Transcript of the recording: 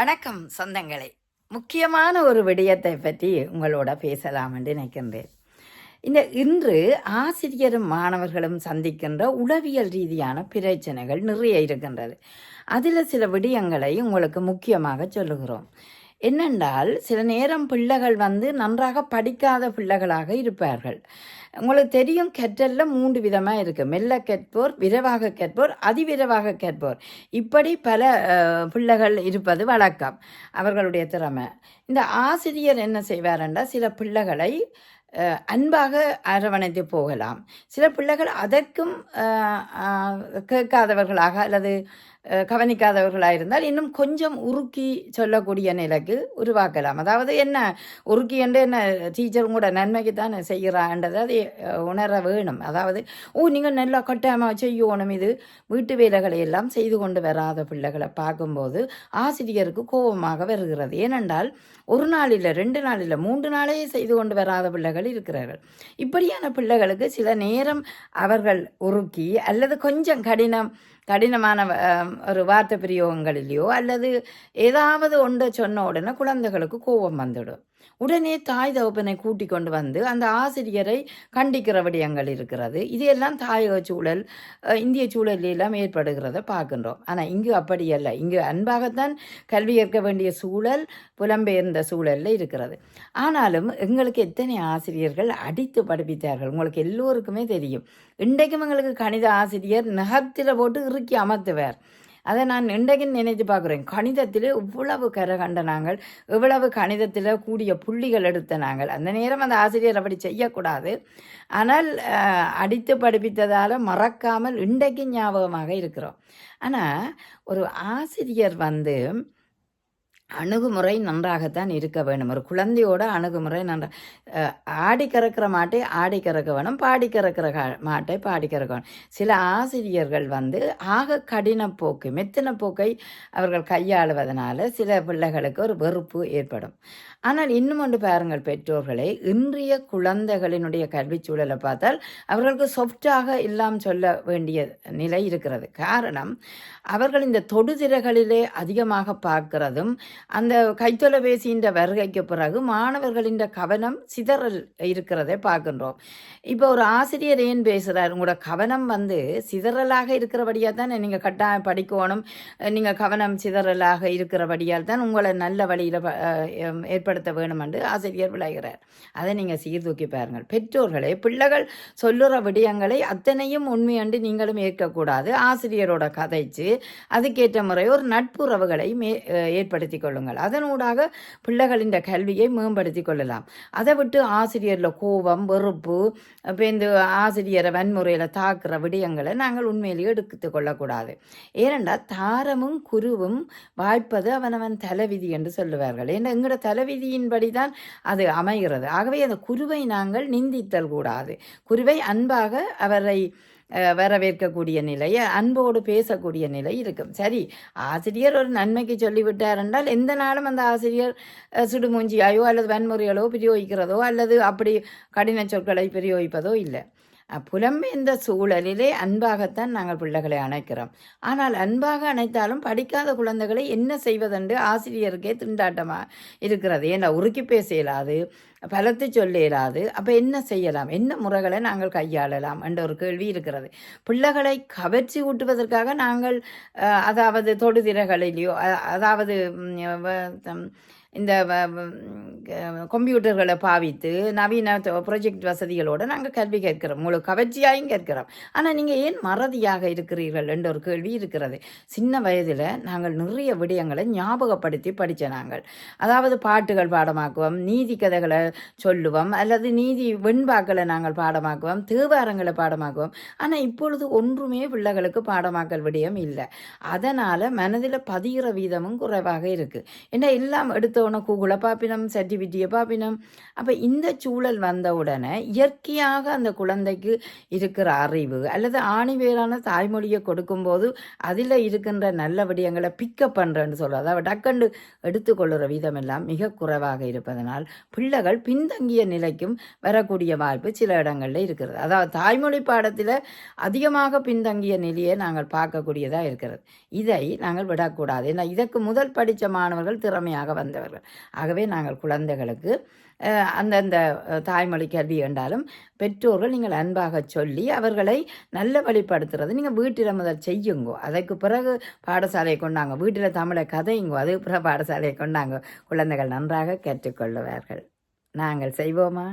வணக்கம் சொந்தங்களே. முக்கியமான ஒரு விடயத்தை பற்றி உங்களோட பேசலாம் என்று நினைக்கின்றேன். இந்த இன்று ஆசிரியரும் மாணவர்களும் சந்திக்கின்ற உளவியல் ரீதியான பிரச்சனைகள் நிறைய இருக்கின்றது. அதில் சில விடயங்களை உங்களுக்கு முக்கியமாக சொல்லுகிறோம். என்னென்றால் சில நேரம் பிள்ளைகள் வந்து நன்றாக படிக்காத பிள்ளைகளாக இருப்பார்கள். உங்களுக்கு தெரியும் கற்றல்ல மூன்று விதமாக இருக்குது மெல்ல கேட்போர் விரைவாக கேட்போர் அதிவிரைவாக கேட்போர் இப்படி பல பிள்ளைகள் இருப்பது வழக்கம். அவர்களுடைய திறமை. இந்த ஆசிரியர் என்ன செய்வாருண்டா சில பிள்ளைகளை அன்பாக அரவணைத்து போகலாம். சில பிள்ளைகள் அதற்கும் கேட்காதவர்களாக அல்லது கவனிக்காதவர்களாக இருந்தால் இன்னும் கொஞ்சம் உருக்கி சொல்லக்கூடிய நிலைக்கு உருவாக்கலாம். அதாவது என்ன உருக்கி என்று என்ன டீச்சரும் கூட நன்மைக்கு தான் செய்கிறான்றதை அதை உணர வேணும். அதாவது ஓ நீங்கள் நல்லா கட்டாயமாக செய்யணும். இது வீட்டு வேலைகளை எல்லாம் செய்து கொண்டு வராத பிள்ளைகளை பார்க்கும்போது ஆசிரியருக்கு கோபமாக வருகிறது. ஏனென்றால் ஒரு நாள் இல்லை ரெண்டு நாள் இல்லை மூன்று நாளே செய்து கொண்டு வராத பிள்ளைகள் இருக்கிறார்கள். இப்படியான பிள்ளைகளுக்கு சில நேரம் அவர்கள் உருக்கி அல்லது கொஞ்சம் கடினம் கடினமான ஒரு வார்த்தை பிரயோகங்களிலேயோ அல்லது ஏதாவது ஒன்றை சொன்ன உடனே குழந்தைகளுக்கு கோபம் வந்துடும். உடனே தாய் தகப்பனை கூட்டி கொண்டு வந்து அந்த ஆசிரியரை கண்டிக்கிற விடயங்கள் இருக்கிறது. இதையெல்லாம் தாயக சூழல் இந்திய சூழலெல்லாம் ஏற்படுகிறத பார்க்கின்றோம். ஆனால் இங்கு அப்படி அல்ல. இங்கு அன்பாகத்தான் கல்வி ஏற்க வேண்டிய சூழல் புலம்பெயர்ந்த சூழலில் இருக்கிறது. ஆனாலும் எங்களுக்கு எத்தனை ஆசிரியர்கள் அடித்து படிப்பித்தார்கள்? உங்களுக்கு எல்லோருக்குமே தெரியும். இன்றைக்கும் எங்களுக்கு கணித ஆசிரியர் நகத்தில் போட்டு இறுக்கி அமர்த்துவார். அதை நான் இன்றைக்கும் நினைத்து பார்க்குறேன். கணிதத்தில் இவ்வளவு கரை கண்ட நாங்கள் இவ்வளவு கணிதத்தில் கூடிய புள்ளிகள் எடுத்த நாங்கள். அந்த நேரம் அந்த ஆசிரியர் அப்படி செய்யக்கூடாது. ஆனால் அடித்து படிப்பித்ததால் மறக்காமல் இன்றைக்கும் ஞாபகமாக இருக்கிறோம். ஆனால் ஒரு ஆசிரியர் வந்து அணுகுமுறை நன்றாகத்தான் இருக்க வேணும் ஒரு குழந்தையோட அணுகுமுறை நன்றா ஆடி கறக்கிற மாட்டை ஆடி கறக்க வேணும் பாடி கறக்கிற மாட்டை பாடி கறக்க வேணும். சில ஆசிரியர்கள் வந்து ஆக கடின போக்கு மெத்தின போக்கை அவர்கள் கையாளுவதனால சில பிள்ளைகளுக்கு ஒரு வெறுப்பு ஏற்படும். ஆனால் இன்னும் ஒன்று பாருங்கள் பெற்றோர்களே இன்றைய குழந்தைகளினுடைய கல்விச் சூழலை பார்த்தால் அவர்களுக்கு சொஃப்டாக எல்லாம் சொல்ல வேண்டிய நிலை இருக்கிறது. காரணம் அவர்கள் இந்த தொடுதிரைகளிலே அதிகமாக பார்க்கிறதும் அந்த கைத்தொலைபேசின்ற வருகைக்கு பிறகு மாணவர்களின் கவனம் சிதறல் இருக்கிறதை பார்க்கின்றோம். இப்போ ஒரு ஆசிரியர் ஏன் பேசுகிறார் உங்களோட கவனம் வந்து சிதறலாக இருக்கிறபடியாக தான் நீங்கள் கட்டாயம் படிக்கணும். நீங்கள் கவனம் சிதறலாக இருக்கிறபடியால் தான் உங்களை நல்ல வழியில் ஏற்படுத்த வேணும் என்று ஆசிரியர் விளைகிறார். அதை நீங்கள் சீர்தூக்கி பாருங்கள். பெற்றோர்களே பிள்ளைகள் சொல்லுற விடயங்களை அத்தனையும் உண்மையண்டு நீங்களும் ஏற்கக்கூடாது. ஆசிரியரோட கதைச்சு அதுக்கேற்ற முறை ஒரு நட்புறவுகளை மே அஹ் கொள்ளுங்கள். அதனூடாக பிள்ளைகளின் கல்வியை மேம்படுத்தி கொள்ளலாம். அதை விட்டு ஆசிரியரில் கோபம் வெறுப்பு இப்போ இந்த ஆசிரியரை வன்முறையில் தாக்குற விடயங்களை நாங்கள் உண்மையிலேயே எடுத்து கொள்ளக்கூடாது. ஏனென்றால் தாரமும் குருவும் வாய்ப்பது அவனவன் தலைவிதி என்று சொல்லுவார்கள். ஏன்னா எங்களோட தலைவிதியின்படி தான் அது அமைகிறது. ஆகவே அந்த குருவை நாங்கள் நிந்தித்தல் கூடாது. குருவை அன்பாக அவரை வரவேற்கக்கூடிய நிலை அன்போடு பேசக்கூடிய நிலை இருக்கும். சரி ஆசிரியர் ஒரு நன்மைக்கு சொல்லிவிட்டார் என்றால் எந்த நாளும் அந்த ஆசிரியர் சுடுமூஞ்சியாயோ அல்லது வன்முறைகளோ பிரயோகிக்கிறதோ அல்லது அப்படி கடின சொற்களை பிரயோகிப்பதோ இல்லை. அஹ், புலம்பெயர்ந்த சூழலிலே அன்பாகத்தான் நாங்கள் பிள்ளைகளை அணைக்கிறோம். ஆனால் அன்பாக அணைத்தாலும் படிக்காத குழந்தைகளை என்ன செய்வதென்று ஆசிரியருக்கே திண்டாட்டமாக இருக்கிறது. ஏன்னா உருக்கி பேச இயலாது. பலத்து சொல்ல இயலாது அப்போ என்ன செய்யலாம்? என்ன முறைகளை நாங்கள் கையாளலாம்? என்ற ஒரு கேள்வி இருக்கிறது. பிள்ளைகளை கவர்ச்சி ஊட்டுவதற்காக நாங்கள் அதாவது தொடுதிரைகளிலேயோ அதாவது இந்த வ- கம்ப்யூட்டர்களை பாவித்து நவீன ப்ரொஜெக்ட் வசதிகளோடு நாங்கள் கல்வி கேட்கிறோம். முழு கவர்ச்சியாயும் கேட்கிறோம். ஆனால் நீங்கள் ஏன் மறதியாக இருக்கிறீர்கள்? என்ற ஒரு கேள்வி இருக்கிறது. சின்ன வயதில் நாங்கள் நிறைய விடயங்களை ஞாபகப்படுத்தி படித்த நாங்கள். அதாவது பாட்டுகள் பாடமாக்குவோம் நீதி கதைகளை சொல்லுவோம். அல்லது நீதி வெண்பாக்களை நாங்கள் பாடமாக்குவோம். தேவாரங்களை பாடமாக்குவோம். ஆனால் இப்பொழுது ஒன்றுமே பிள்ளைகளுக்கு பாடமாக்கல் விடயம் இல்லை. அதனால் மனதில் பதிகிற வீதமும் குறைவாக இருக்குது ஏன்னா எல்லாம் எடுத்தவொன்னே கூகுளை பாப்பினம் சர்டிஃபிகேட்டியை பாப்பினம். அப்போ இந்த சூழல் வந்த உடனே இயற்கையாக அந்த குழந்தைக்கு இருக்கிற அறிவு அல்லது ஆணிவேரான தாய்மொழியை கொடுக்கும்போது அதில் இருக்கின்ற நல்ல விடயங்களை பிக்கப் பண்ணுறேன்னு சொல்லுவோம் அதாவது டக்கண்டு எடுத்துக்கொள்கிற வீதம் எல்லாம் மிக குறைவாக இருப்பதனால் பிள்ளைகள் பின்தங்கிய நிலைக்கும் வரக்கூடிய வாய்ப்பு சில இடங்களில் இருக்கிறது. அதாவது தாய்மொழி பாடத்தில் அதிகமாக பின்தங்கிய நிலையை நாங்கள் பார்க்கக்கூடியதாக இருக்கிறது. இதை நாங்கள் விடக்கூடாது. ஏன்னா இதற்கு முதல் படித்த மாணவர்கள் திறமையாக வந்தவர்கள். ஆகவே நாங்கள் குழந்தைகளுக்கு அந்தந்த தாய்மொழி கல்வி என்றாலும் பெற்றோர்கள் நீங்கள் அன்பாக சொல்லி அவர்களை நல்ல வழிப்படுத்துறது. நீங்கள் வீட்டில் முதல் செய்யுங்கோ. அதற்கு பிறகு பாடசாலையை கொண்டாங்க. வீட்டில் தமிழை கதையுங்கோ. அதுக்கு பிறகு பாடசாலையை கொண்டாங்க. குழந்தைகள் நன்றாக கற்றுக்கொள்ளுவார்கள். நாங்கள் செய்வோமா?